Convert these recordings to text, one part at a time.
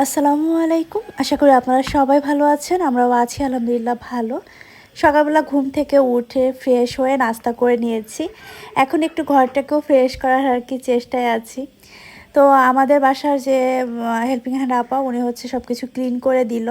আসসালামু আলাইকুম। আশা করি আপনারা সবাই ভালো আছেন, আমরাও আছি, আলহামদুলিল্লাহ ভালো। সকালবেলা ঘুম থেকে উঠে ফ্রেশ হয়ে নাস্তা করে নিয়েছি। এখন একটু ঘরটাকেও ফ্রেশ করার আর কি চেষ্টায় আছি। তো আমাদের বাসার যে হেল্পিং হ্যান্ড আপা, উনি হচ্ছে সব কিছু ক্লিন করে দিল।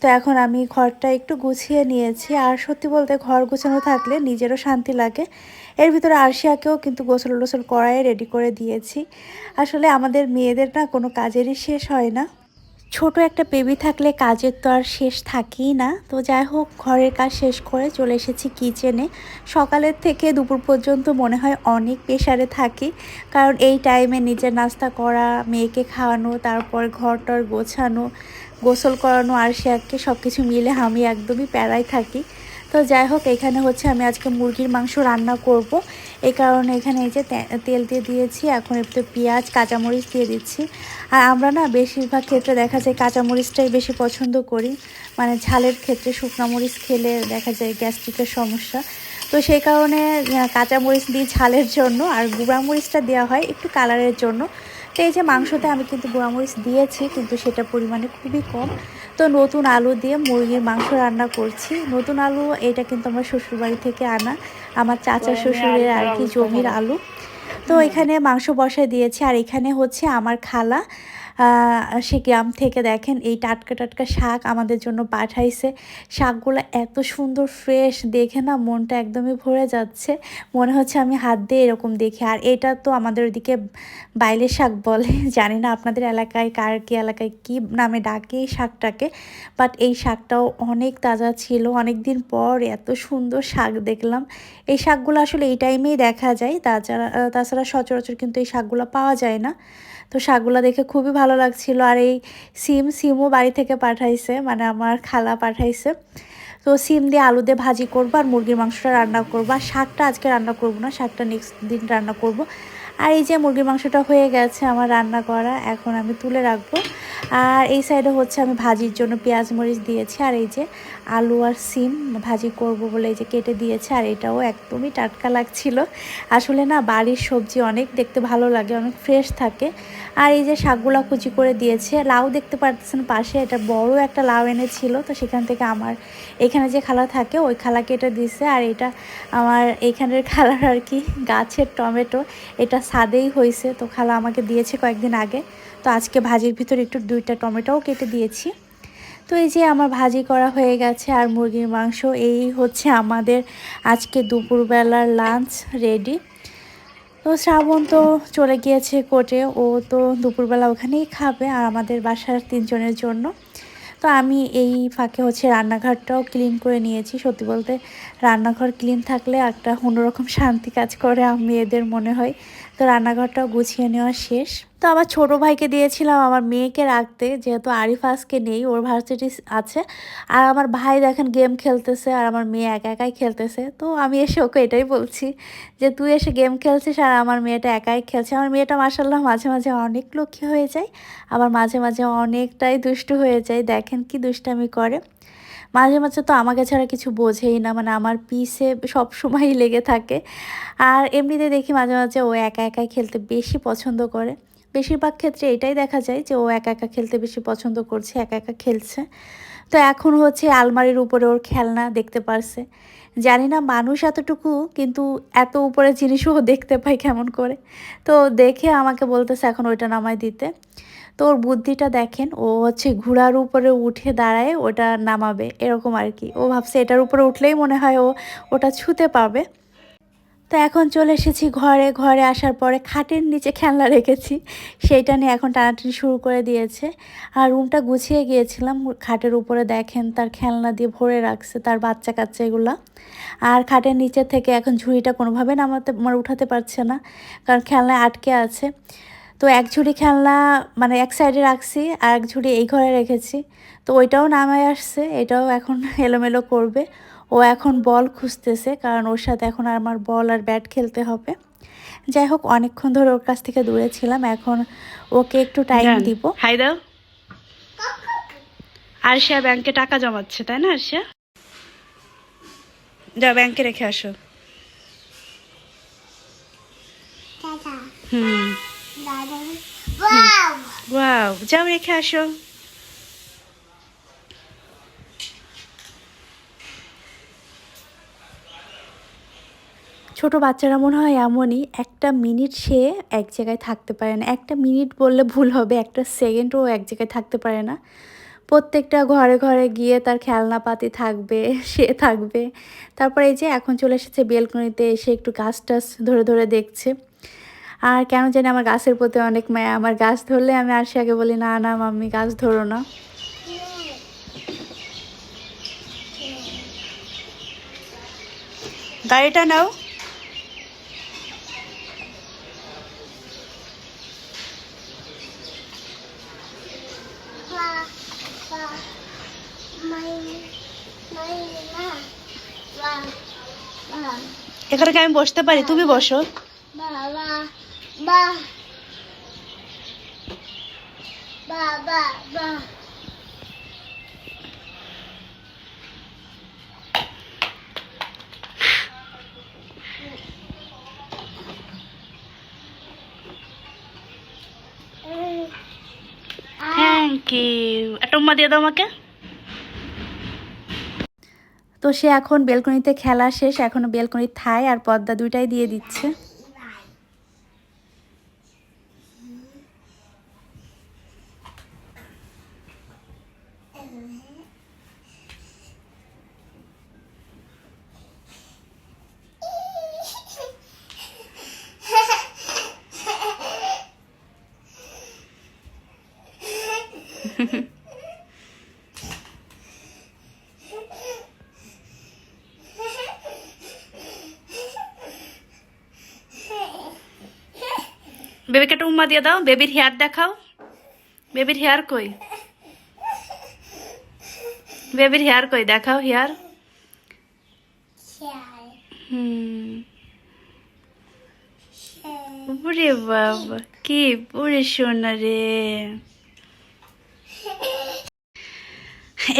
তো এখন আমি ঘরটা একটু গুছিয়ে নিয়েছি। আর সত্যি বলতে ঘর গুছানো থাকলে নিজেরও শান্তি লাগে। এর ভিতরে আরশিয়াকেও কিন্তু গোসল টোসল করাই রেডি করে দিয়েছি। আসলে আমাদের মেয়েদের না কোনো কাজেরই শেষ হয় না। ছোট একটা বেবি থাকলে কাজের তো আর শেষ থাকেই না। তো যাই হোক, ঘরের কাজ শেষ করে চলে এসেছি কিচেনে সকালের থেকে দুপুর পর্যন্ত মনে হয় অনেক প্রেশারে থাকি। কারণ এই টাইমে নিজের নাস্তা করা, মেয়েকে খাওয়ানো, তারপর ঘরটর গোছানো, গোসল করানো, আর সে সব কিছু মিলে আমি একদমই প্যারায় থাকি। তো যাই হোক, এখানে হচ্ছে আমি আজকে মুরগির মাংস রান্না করব। এই কারণে এখানে এই যে তেল দিয়ে দিয়েছি, এখন একটু পেঁয়াজ, কাঁচামরিচ দিয়ে দিচ্ছি। আর আমরা না বেশিরভাগ ক্ষেত্রে দেখা যায় কাঁচামরিচটাই বেশি পছন্দ করি। মানে ঝালের ক্ষেত্রে শুকনো মরিচ খেলে দেখা যায় গ্যাস্ট্রিকের সমস্যা। তো সেই কারণে কাঁচামরিচ দিই ঝালের জন্য, আর গুঁড়া মরিচটা দেওয়া হয় একটু কালারের জন্য। তো এই যে মাংসতে আমি কিন্তু গুঁড়ামরিচ দিয়েছি, কিন্তু সেটা পরিমাণে খুবই কম। তো নতুন আলু দিয়ে মুরগির মাংস রান্না করছি। নতুন আলু এটা কিন্তু আমার শ্বশুরবাড়ি থেকে আনা। আমার চাচা শ্বশুরের আর কি জমির আলু। তো এখানে মাংস বসায় দিয়েছি আর এখানে হচ্ছে আমার খালা। সে গ্রাম থেকে দেখেন এই টাটকা টাটকা শাক আমাদের জন্য পাঠাইছে। শাকগুলো এত সুন্দর ফ্রেশ দেখে না মনটা একদমই ভরে যাচ্ছে। মনে হচ্ছে আমি হাত দিয়ে এরকম দেখি। আর এটা তো আমাদের ওদিকে বাইলের শাক বলে। জানি না আপনাদের এলাকায় কার কি এলাকায় কি নামে ডাকে এই শাকটাকে। বাট এই শাকটাও অনেক তাজা ছিল। অনেক দিন পর এত সুন্দর শাক দেখলাম। এই শাকগুলো আসলে এই টাইমেই দেখা যায়। তাছাড়া তাছাড়া সচরাচর কিন্তু এই শাকগুলো পাওয়া যায় না। তো শাকগুলো দেখে খুবই ভালো লাগছিল। আর এই সিম, সিমও বাড়ি থেকে পাঠাইছে মানে আমার খালা পাঠাইছে। তো সিম দিয়ে আলু দিয়ে ভাজি করব আর মুরগির মাংসটা রান্না করব। আর শাকটা আজকে রান্না করব না, শাকটা নেক্সট দিন রান্না করব। আর এই যে মুরগির মাংসটা হয়ে গেছে আমার রান্না করা, এখন আমি তুলে রাখব। আর এই সাইডে হচ্ছে আমি ভাজির জন্য পেঁয়াজ মরিচ দিয়েছি, আর এই যে আলু আর সিম ভাজি করব বলে এই যে কেটে দিয়েছে, আর এটাও একদমই টাটকা লাগছিল। আসলে না, বাড়ির সবজি অনেক দেখতে ভালো লাগে, অনেক ফ্রেশ থাকে। আর এই যে শাকগুলা কুচি করে দিয়েছে, লাউ দেখতে পারতেছেন পাশে, এটা বড় একটা লাউ এনেছিল, তো সেখান থেকে আমার এখানে যে খালা থাকে, ওই খালা কেটে দিছে। আর এটা আমার এখানের খালার আর কি, গাছের টমেটো, এটা সাদেই হয়েছে। তো খালা আমাকে দিয়েছে কয়েকদিন আগে। তো আজকে ভাজির ভিতরে একটু দুইটা টমেটোও কেটে দিয়েছি। তো এই যে আমার ভাজি করা হয়ে গেছে আর মুরগির মাংস, এই হচ্ছে আমাদের আজকে দুপুরবেলার লাঞ্চ রেডি তো শ্রাবণ তো চলে গিয়েছে কোর্টে, ও তো দুপুরবেলা ওখানেই খাবে আর আমাদের বাসার তিনজনের জন্য। তো আমি এই ফাঁকে হচ্ছে রান্নাঘরটাও ক্লিন করে নিয়েছি। সত্যি বলতে রান্নাঘর ক্লিন থাকলে একটা অন্যরকম শান্তি কাজ করে আমি এদের মনে হয়। তো রান্নাঘরটাও গুছিয়ে নেওয়া শেষ। তো আমার ছোট ভাইকে দিয়েছিলাম আমার মেয়েকে রাখতে, যেহেতু আরিফ আজকে নেই, ওর ভার্সিটি আছে। আর আমার ভাই দেখেন গেম খেলতেছে আর আমার মেয়ে একা একাই খেলতেছে। তো আমি এসে ওকে এটাই বলছি যে, তুই এসে গেম খেলছিস আর আমার মেয়েটা একাই খেলছে। আমার মেয়েটা মাসাল্লাহ মাঝে মাঝে অনেক লক্ষ্মী হয়ে যায়, আবার মাঝে মাঝে অনেকটাই দুষ্টু হয়ে যায়। দেখেন কি দুষ্টামি করে। মাঝে মাঝে তো আমাকে ছাড়া কিছু বোঝেই না মানে আমার পিসে সব সময়ই লেগে থাকে। আর এমনিতে দেখি মাঝে মাঝে ও একা একাই খেলতে বেশি পছন্দ করে। বেশিরভাগ ক্ষেত্রে এটাই দেখা যায় যে ও একা একা খেলতে বেশি পছন্দ করছে, একা একা খেলছে। তো এখন হচ্ছে আলমারির উপরে ওর খেলনা দেখতে পারছে। জানি না মানুষ এতটুকু, কিন্তু এত উপরে জিনিসও দেখতে পাই কেমন করে। তো দেখে আমাকে বলতেছে এখন ওইটা নামায় দিতে। তো ওর বুদ্ধিটা দেখেন, ও হচ্ছে ঘোড়ার উপরে উঠে দাঁড়ায়, ওটা নামাবে, এরকম আর কি। ও ভাবছে এটার উপরে উঠলেই মনে হয় ও, ওটা ছুতে পাবে তো এখন চলে এসেছি ঘরে ঘরে আসার পরে খাটের নিচে খেলনা রেখেছি, সেইটা নিয়ে এখন টানাটানি শুরু করে দিয়েছে। আর রুমটা গুছিয়ে গিয়েছিলাম, খাটের উপরে দেখেন তার খেলনা দিয়ে ভরে রাখছে তার বাচ্চা কাচ্চা এগুলো। আর খাটের নিচে থেকে এখন ঝুড়িটা কোনোভাবে নামাতে মানে উঠাতে পারছে না, কারণ খেলনায় আটকে আছে। তো এক ঝুড়ি খেলনা মানে এক সাইডে রাখছি আর এক ঝুড়ি এই ঘরে রেখেছি। তো ওইটাও নামায় আসছে এটাও এখন এলোমেলো করবে। ও এখন বল খুঁজতেছে কারণ ওর সাথে এখন আর আমার বল আর ব্যাট খেলতে হবে। যাই হোক অনেকক্ষণ ধরে ওর কাছ থেকে দূরে ছিলাম এখন ওকে একটু টাইম দিব। হাই দাও। আরশিয়া ব্যাংকে টাকা জমাচ্ছে তাই না আরশিয়া? যাও ব্যাংকে রেখে আসো. হুম. ওয়াও যাও রেখে আসো ছোট বাচ্চারা মনে হয় এমনই একটা মিনিট সে এক জায়গায় থাকতে পারে না। একটা মিনিট বললে ভুল হবে, একটা সেকেন্ডও এক জায়গায় থাকতে পারে না। প্রত্যেকটা ঘরে ঘরে গিয়ে তার খেলনাপাতি থাকবে, সে থাকবে। তারপরে এই যে এখন চলে এসেছে বেলকনিতে, এসে একটু গাছ টাছ ধরে ধরে দেখছে। আর কেন জানি আমার গাছের প্রতি অনেক মায়া। আমার গাছ ধরলে আমি আর সে আগে বলি, না না, মাম্মি, গাছ ধরো না। গাড়িটা নাও। এখানে আমি বসতে পারি? তুমি বসো। থ্যাংক ইউ একটা উম্মা দিয়ে দাও আমাকে তো সে এখন বেলকনিতে খেলা শেষ এখনও বেলকনির থাই আর পর্দা দুইটাই দিয়ে দিচ্ছে। বেবিকে একটা উম্মা দিয়ে দাও। বেবির হেয়ার দেখাও। বেবির হেয়ার কই? বেবির হেয়ার কই? দেখাও হেয়ার। হুম. ওরে বাবা কি ওরে সোনা রে।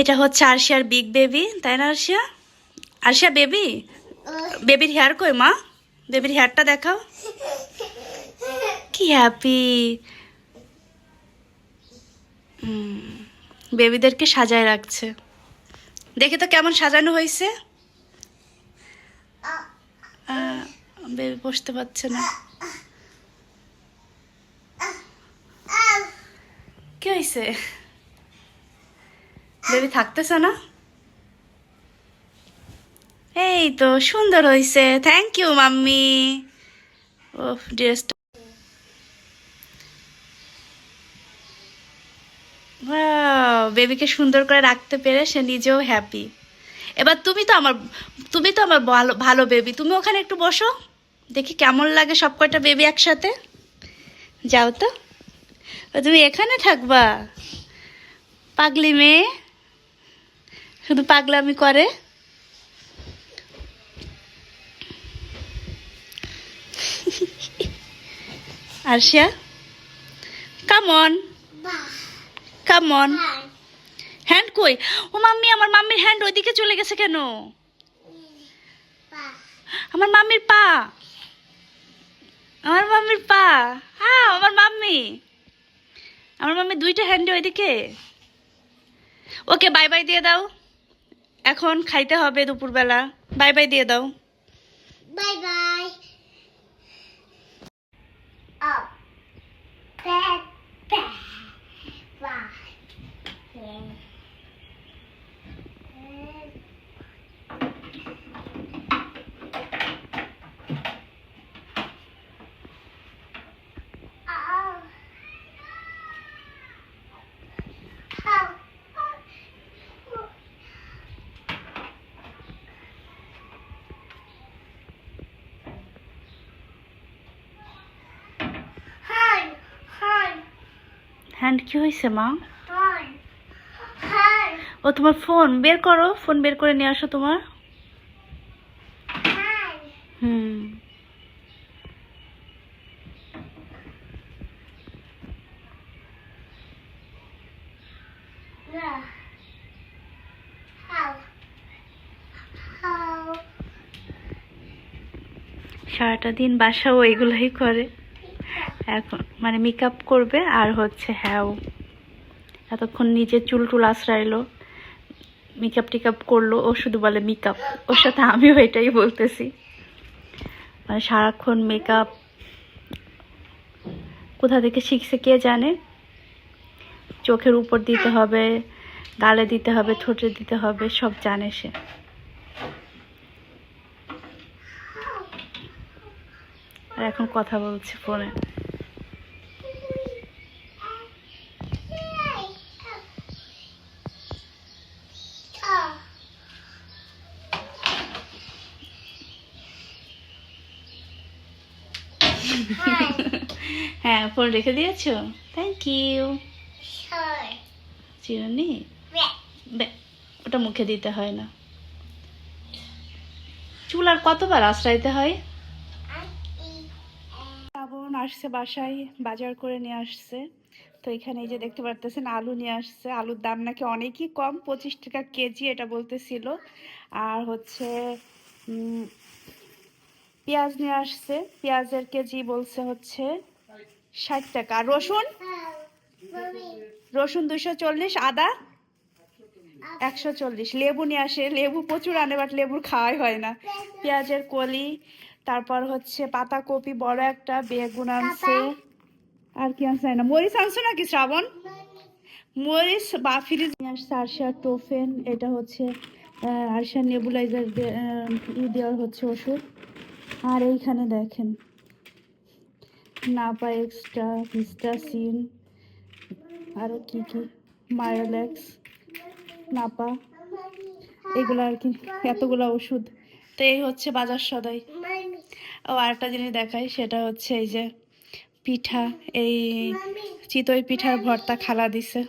এটা হচ্ছে আরশিয়ার বিগ বেবি তাই না আরশিয়া? আরশিয়া বেবি? বেবির হেয়ার কই মা? বেবির হেয়ারটা দেখাও। কি হ্যাপি বেবিদেরকে সাজায় রাখছে। দেখে তো কেমন সাজানো হয়েছে? বেবি বসতে পারছে না। কি হয়েছে? বেবি থাকতেছে না? এই তো সুন্দর হয়েছে। Thank you mummy. ও ড্রেসটা বেবিকে সুন্দর করে রাখতে পেরে সে নিজেও হ্যাপি এবার তুমি তো আমার, তুমি তো আমার ভালো ভালো বেবি তুমি ওখানে একটু বসো, দেখি কেমন লাগে সব কয়টা বেবি একসাথে। যাও তো। তুমি এখানে থাকবা? পাগলি মেয়ে? শুধু পাগলামি করে। আরশিয়া কামন কামন হ্যান্ড কই? ও মাম্মি আমার মাম্মির হ্যান্ড ওইদিকে চলে গেছে কেন? আমার মাম্মির পা। আমার মাম্মির পা। হ্যাঁ আমার মাম্মি। আমার মাম্মি দুইটা হ্যান্ডে ওইদিকে। ওকে বাই বাই দিয়ে দাও। এখন খাইতে হবে দুপুরবেলা। বাই বাই দিয়ে দাও। Bye bye Up. হ্যান্ড কি হয়েছে মা. ও তোমার ফোন বের করো ফোন বের করে নিয়ে আসো তোমার. হুম? সারাটা দিন বাসাও এইগুলোই করে। এখন মানে মেকআপ করবে আর হচ্ছে হ্যাঁ এতক্ষণ নিজে চুল টুল আশ্রাইলো মেকআপ টেকআপ করল, ও শুধু বলে মেকআপ ওর সাথে আমিও এটাই বলতেছি। মানে সারাক্ষণ মেকআপ কোথা থেকে শিখছে কে জানে? চোখের উপর দিতে হবে, গালে দিতে হবে, ঠোঁটে দিতে হবে, সব জানে সে। আর এখন কথা বলছে ফোনে। হ্যাঁ ফোন রেখে দিয়েছ? থ্যাংক ইউ চিরুনি. ওটা মুখে দিতে হয় না। চুল আর কতবার আশ্রাইতে হয়? শ্রাবণ আসছে বাসায় বাজার করে নিয়ে আসছে। তো এখানে এই যে দেখতে পারতেছেন আলু নিয়ে আসছে। আলুর দাম নাকি অনেকই কম পঁচিশ টাকা কেজি এটা বলতেছিল। আর হচ্ছে উম, পেঁয়াজ নিয়ে আসছে। পেঁয়াজের কেজি বলছে হচ্ছে ষাট টাকা। রসুন? রসুন দুশো চল্লিশ, আদা একশো চল্লিশ। লেবু নিয়ে আসে। লেবু প্রচুর আনে বাট লেবুর খাওয়াই হয় না। পেঁয়াজের কলি, তারপর হচ্ছে পাতাকপি, বড় একটা, বেগুন আনছে। আর কি আনছে না। মরিচ আনছো নাকি শ্রাবণ? মরিচ বা ফ্রিজ নিয়ে আসছে আরশা টোফেন। এটা হচ্ছে আরশা নেবুলাইজার ই দেওয়ার হচ্ছে ওষুধ। আর এইখানে দেখেন। নাপা এক্সট্রা ভিস্টাসিন আরও কি কি? মায়োলেক্স, নাপা। এগুলো আর কি, এতগুলো ওষুধ। তো এই হচ্ছে বাজার সদাই. ও, আরেকটা জিনিস দেখাই, সেটা হচ্ছে এই যে পিঠা, এই চিতই পিঠার ভর্তা খালা দিছে।